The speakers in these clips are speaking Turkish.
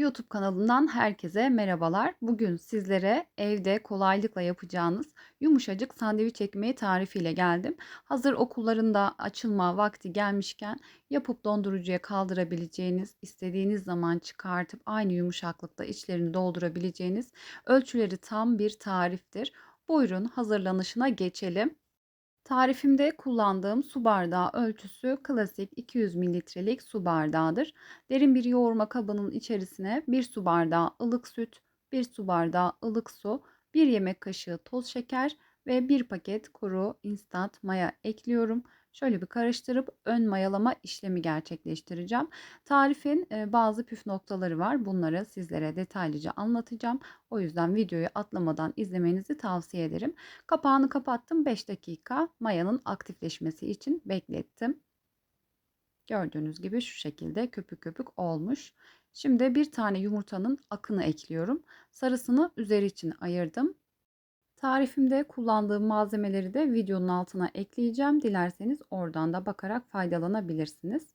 YouTube kanalından herkese merhabalar. Bugün sizlere evde kolaylıkla yapacağınız yumuşacık sandviç ekmeği tarifiyle geldim. Hazır okullarında açılma vakti gelmişken yapıp dondurucuya kaldırabileceğiniz, istediğiniz zaman çıkartıp aynı yumuşaklıkta içlerini doldurabileceğiniz ölçüleri tam bir tariftir. Buyurun hazırlanışına geçelim. Tarifimde kullandığım su bardağı ölçüsü klasik 200 mililitrelik su bardağıdır. Derin bir yoğurma kabının içerisine 1 su bardağı ılık süt, 1 su bardağı ılık su, 1 yemek kaşığı toz şeker ve 1 paket kuru instant maya ekliyorum. Şöyle bir karıştırıp ön mayalama işlemi gerçekleştireceğim. Tarifin e, bazı püf noktaları var. Bunları sizlere detaylıca anlatacağım. O yüzden videoyu atlamadan izlemenizi tavsiye ederim. Kapağını kapattım. 5 dakika mayanın aktifleşmesi için beklettim. Gördüğünüz gibi şu şekilde köpük köpük olmuş. Şimdi bir tane yumurtanın akını ekliyorum. Sarısını üzeri için ayırdım. Tarifimde kullandığım malzemeleri de videonun altına ekleyeceğim. Dilerseniz oradan da bakarak faydalanabilirsiniz.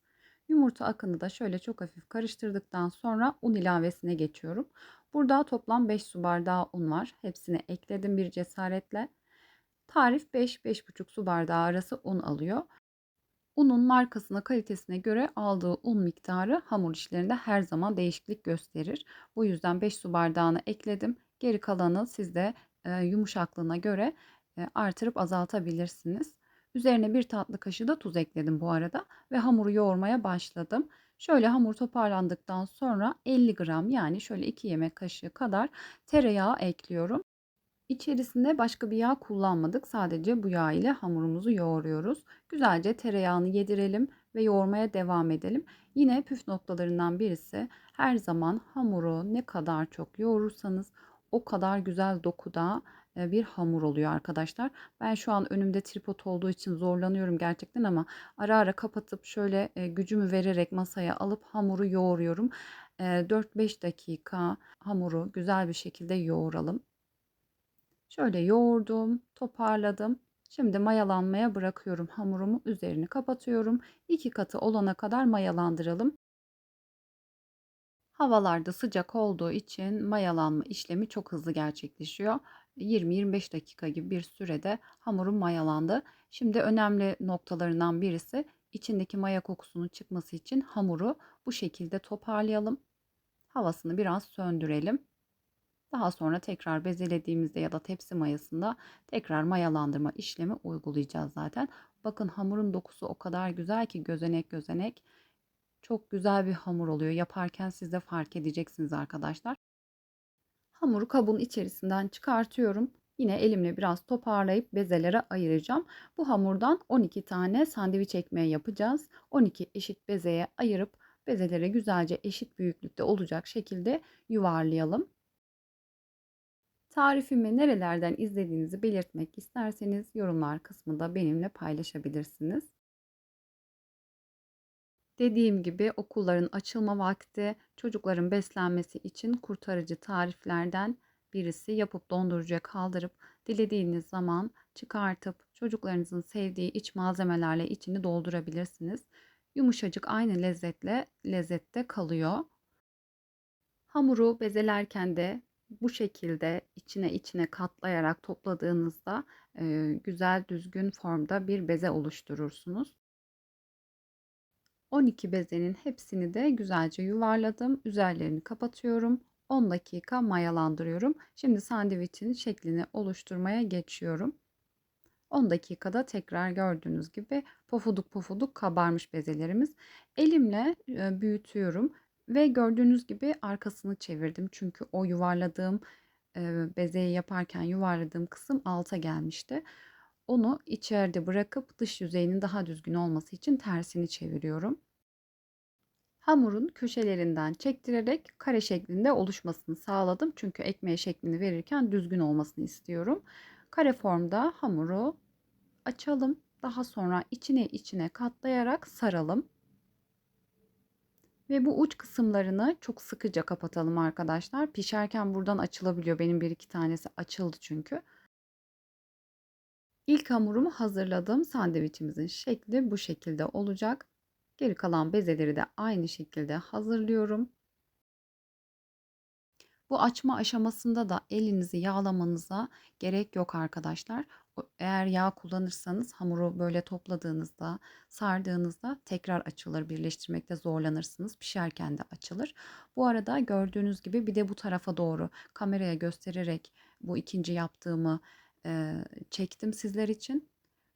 Yumurta akını da şöyle çok hafif karıştırdıktan sonra un ilavesine geçiyorum. Burada toplam 5 su bardağı un var. Hepsini ekledim bir cesaretle. Tarif 5-5,5 su bardağı arası un alıyor. Unun markasına, kalitesine göre aldığı un miktarı hamur işlerinde her zaman değişiklik gösterir. Bu yüzden 5 su bardağını ekledim. Geri kalanı siz de yumuşaklığına göre artırıp azaltabilirsiniz. Üzerine bir tatlı kaşığı da tuz ekledim bu arada ve hamuru yoğurmaya başladım. Şöyle hamur toparlandıktan sonra 50 gram yani şöyle 2 yemek kaşığı kadar tereyağı ekliyorum. İçerisinde başka bir yağ kullanmadık. Sadece bu yağ ile hamurumuzu yoğuruyoruz. Güzelce tereyağını yedirelim ve yoğurmaya devam edelim. Yine püf noktalarından birisi her zaman hamuru ne kadar çok yoğurursanız o kadar güzel dokuda bir hamur oluyor arkadaşlar. Ben şu an önümde tripod olduğu için zorlanıyorum gerçekten ama ara ara kapatıp şöyle gücümü vererek masaya alıp hamuru yoğuruyorum. 4-5 dakika hamuru güzel bir şekilde yoğuralım. Şöyle yoğurdum, toparladım. Şimdi mayalanmaya bırakıyorum hamurumu. Üzerini kapatıyorum. 2 katı olana kadar mayalandıralım. Havalarda sıcak olduğu için mayalanma işlemi çok hızlı gerçekleşiyor. 20-25 dakika gibi bir sürede hamurum mayalandı. Şimdi önemli noktalarından birisi içindeki maya kokusunun çıkması için hamuru bu şekilde toparlayalım. Havasını biraz söndürelim. Daha sonra tekrar bezelediğimizde ya da tepsi mayasında tekrar mayalandırma işlemi uygulayacağız zaten. Bakın hamurun dokusu o kadar güzel ki gözenek gözenek. Çok güzel bir hamur oluyor. Yaparken siz de fark edeceksiniz arkadaşlar. Hamuru kabın içerisinden çıkartıyorum. Yine elimle biraz toparlayıp bezelere ayıracağım. Bu hamurdan 12 tane sandviç ekmeği yapacağız. 12 eşit bezeye ayırıp bezelere güzelce eşit büyüklükte olacak şekilde yuvarlayalım. Tarifimi nerelerden izlediğinizi belirtmek isterseniz yorumlar kısmında benimle paylaşabilirsiniz. Dediğim gibi okulların açılma vakti çocukların beslenmesi için kurtarıcı tariflerden birisi yapıp dondurucuya kaldırıp dilediğiniz zaman çıkartıp çocuklarınızın sevdiği iç malzemelerle içini doldurabilirsiniz. Yumuşacık aynı lezzetle lezzette kalıyor. Hamuru bezelerken de bu şekilde içine içine katlayarak topladığınızda e, güzel düzgün formda bir beze oluşturursunuz. 12 bezenin hepsini de güzelce yuvarladım. Üzerlerini kapatıyorum. 10 dakika mayalandırıyorum. Şimdi sandviçin şeklini oluşturmaya geçiyorum. 10 dakikada tekrar gördüğünüz gibi pofuduk pofuduk kabarmış bezelerimiz. Elimle büyütüyorum ve gördüğünüz gibi arkasını çevirdim. Çünkü o yuvarladığım bezeyi yaparken yuvarladığım kısım alta gelmişti. Onu içeride bırakıp dış yüzeyinin daha düzgün olması için tersini çeviriyorum. Hamurun köşelerinden çektirerek kare şeklinde oluşmasını sağladım. Çünkü ekmeğe şeklini verirken düzgün olmasını istiyorum. Kare formda hamuru açalım. Daha sonra içine içine katlayarak saralım. Ve bu uç kısımlarını çok sıkıca kapatalım arkadaşlar. Pişerken buradan açılabiliyor. Benim bir iki tanesi açıldı çünkü. İlk hamurumu hazırladım. Sandviçimizin şekli bu şekilde olacak. Geri kalan bezeleri de aynı şekilde hazırlıyorum. Bu açma aşamasında da elinizi yağlamanıza gerek yok arkadaşlar. Eğer yağ kullanırsanız hamuru böyle topladığınızda, sardığınızda tekrar açılır. Birleştirmekte zorlanırsınız. Pişerken de açılır. Bu arada gördüğünüz gibi bir de bu tarafa doğru kameraya göstererek bu ikinci yaptığımı e, çektim sizler için.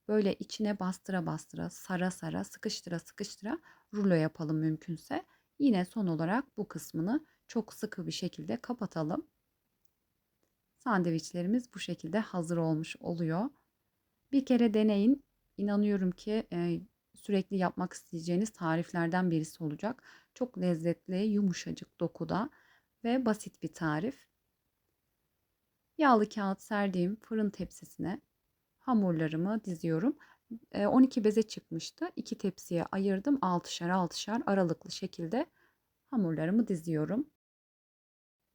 Böyle içine bastıra bastıra, sara sara, sıkıştıra sıkıştıra rulo yapalım mümkünse. Yine son olarak bu kısmını çok sıkı bir şekilde kapatalım. Sandviçlerimiz bu şekilde hazır olmuş oluyor. Bir kere deneyin. İnanıyorum ki e, sürekli yapmak isteyeceğiniz tariflerden birisi olacak. Çok lezzetli, yumuşacık dokuda ve basit bir tarif. Yağlı kağıt serdiğim fırın tepsisine hamurlarımı diziyorum. 12 beze çıkmıştı. 2 tepsiye ayırdım. 6'şar 6'şar aralıklı şekilde hamurlarımı diziyorum.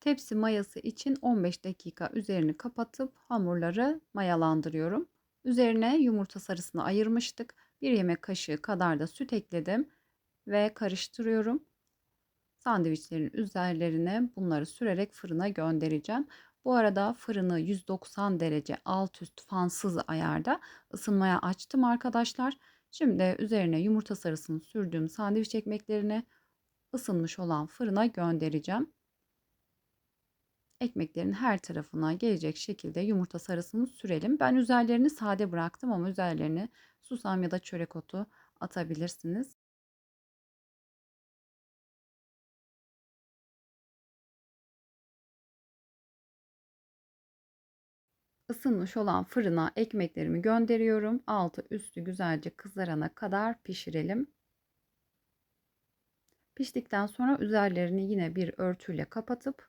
Tepsi mayası için 15 dakika üzerini kapatıp hamurları mayalandırıyorum. Üzerine yumurta sarısını ayırmıştık. Bir yemek kaşığı kadar da süt ekledim ve karıştırıyorum. Sandviçlerin üzerlerine bunları sürerek fırına göndereceğim. Bu arada fırını 190 derece alt üst fansız ayarda ısınmaya açtım arkadaşlar. Şimdi üzerine yumurta sarısını sürdüğüm sandviç ekmeklerini ısınmış olan fırına göndereceğim. Ekmeklerin her tarafına gelecek şekilde yumurta sarısını sürelim. Ben üzerlerini sade bıraktım ama üzerlerini susam ya da çörek otu atabilirsiniz. Isınmış olan fırına ekmeklerimi gönderiyorum. Altı üstü güzelce kızarana kadar pişirelim. Piştikten sonra üzerlerini yine bir örtüyle kapatıp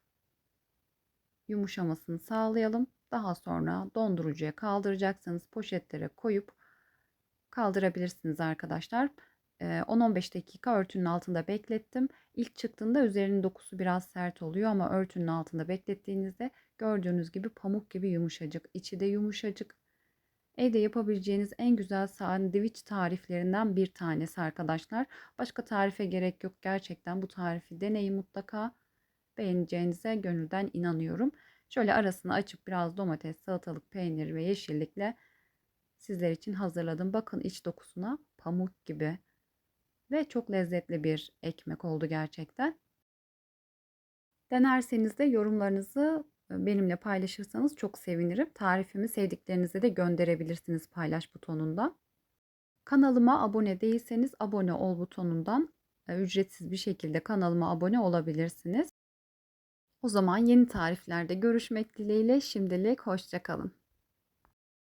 yumuşamasını sağlayalım. Daha sonra dondurucuya kaldıracaksınız. Poşetlere koyup kaldırabilirsiniz arkadaşlar. 10-15 dakika örtünün altında beklettim. İlk çıktığında üzerinin dokusu biraz sert oluyor ama örtünün altında beklettiğinizde gördüğünüz gibi pamuk gibi yumuşacık. içi de yumuşacık. Evde yapabileceğiniz en güzel sandviç tariflerinden bir tanesi arkadaşlar. Başka tarife gerek yok. Gerçekten bu tarifi deneyin mutlaka. Beğeneceğinize gönülden inanıyorum. Şöyle arasını açıp biraz domates, salatalık, peynir ve yeşillikle sizler için hazırladım. Bakın iç dokusuna pamuk gibi ve çok lezzetli bir ekmek oldu gerçekten. Denerseniz de yorumlarınızı benimle paylaşırsanız çok sevinirim. Tarifimi sevdiklerinize de gönderebilirsiniz paylaş butonundan. Kanalıma abone değilseniz abone ol butonundan e, ücretsiz bir şekilde kanalıma abone olabilirsiniz. O zaman yeni tariflerde görüşmek dileğiyle şimdilik hoşçakalın.